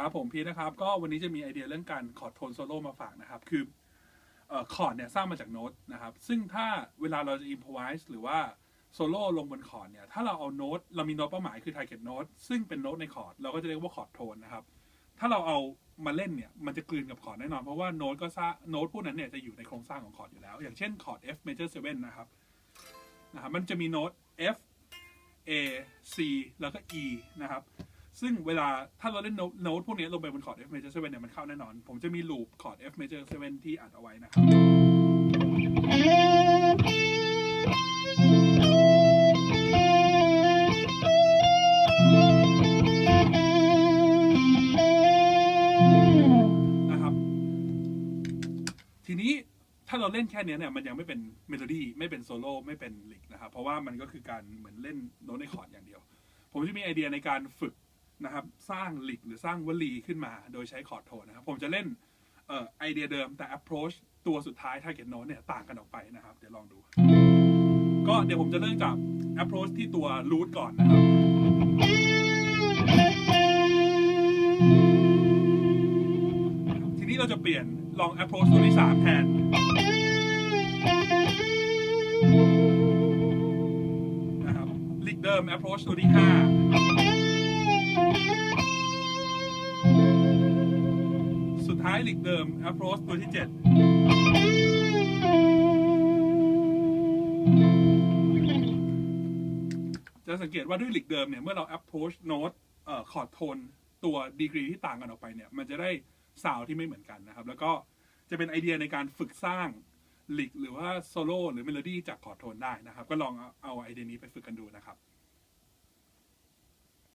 ครับผมพีนะครับ ก็วันนี้จะมีไอเดียเรื่องการคอร์ดโทนโซโล่มาฝากนะครับ คือคอร์ดเนี่ยสร้างมาจากโน้ตนะครับ ซึ่งถ้าเวลาเราจะอิมพอไวส์หรือว่าโซโล่ลงบนคอร์ดเนี่ย ถ้าเราเอาโน้ตเรามีโน้ตเป้าหมายคือ target note ซึ่งเป็นโน้ตในคอร์ดเราก็จะเรียกว่าคอร์ดโทนนะครับ ถ้าเราเอามาเล่นเนี่ย มันจะกลืนกับคอร์ดแน่นอน เพราะว่าโน้ตก็สร้าโน้ตพวกนั้นเนี่ยจะอยู่ในโครงสร้างของคอร์ดอยู่แล้ว อย่างเช่นคอร์ด F major 7 นะครับ นะครับ มันจะมีโน้ต F A C แล้วก็ E นะครับ ซึ่งเวลาถ้าเราเล่นโน้ตพวกนี้ลงไปบนคอร์ด F major 7เนี่ยมันเข้าแน่นอน ผมจะมีลูปคอร์ด F major 7ที่อัดเอาไว้นะครับ นะครับ ทีนี้ถ้าเราเล่นแค่นี้เนี่ยมันยังไม่เป็นเมโลดี้ไม่เป็นโซโล่ไม่เป็นลิกนะครับ เพราะว่ามันก็คือการเหมือนเล่นโน้ตในคอร์ดอย่างเดียว ผมจะมีไอเดียในการฝึก นะครับสร้างลิกหรือสร้างวลีขึ้นมา โดยใช้คอร์ดโทนนะครับ ผมจะเล่นออไอเดียเดิมแต่ approach ตัวสุดท้าย target note เนี่ยต่างกันออกไปนะครับ เดี๋ยวลองดู ก็เดี๋ยวผมจะเริ่มจาก approach ที่ตัว root ก่อนนะครับ ทีนี้เราจะเปลี่ยนลอง approach ตัวที่สามแทนนะครับ lick เดิม approach ตัวที่ห้า ท้าย lick เดิม approach ตัวที่เจ็ดจะสังเกตว่าด้วย lick เดิมเนี่ย เมื่อเรา approach note เอ่อ chord tone ตัวดีกรีที่ต่างกันออกไปเนี่ย มันจะได้ซาวที่ไม่เหมือนกันนะครับ แล้วก็จะเป็นไอเดียในการฝึกสร้างลิกหรือว่าโซโล่หรือเมโลดี้จากคอร์ดโทนได้นะครับ ก็ลองเอาไอเดียนี้ไปฝึกกันดูนะครับ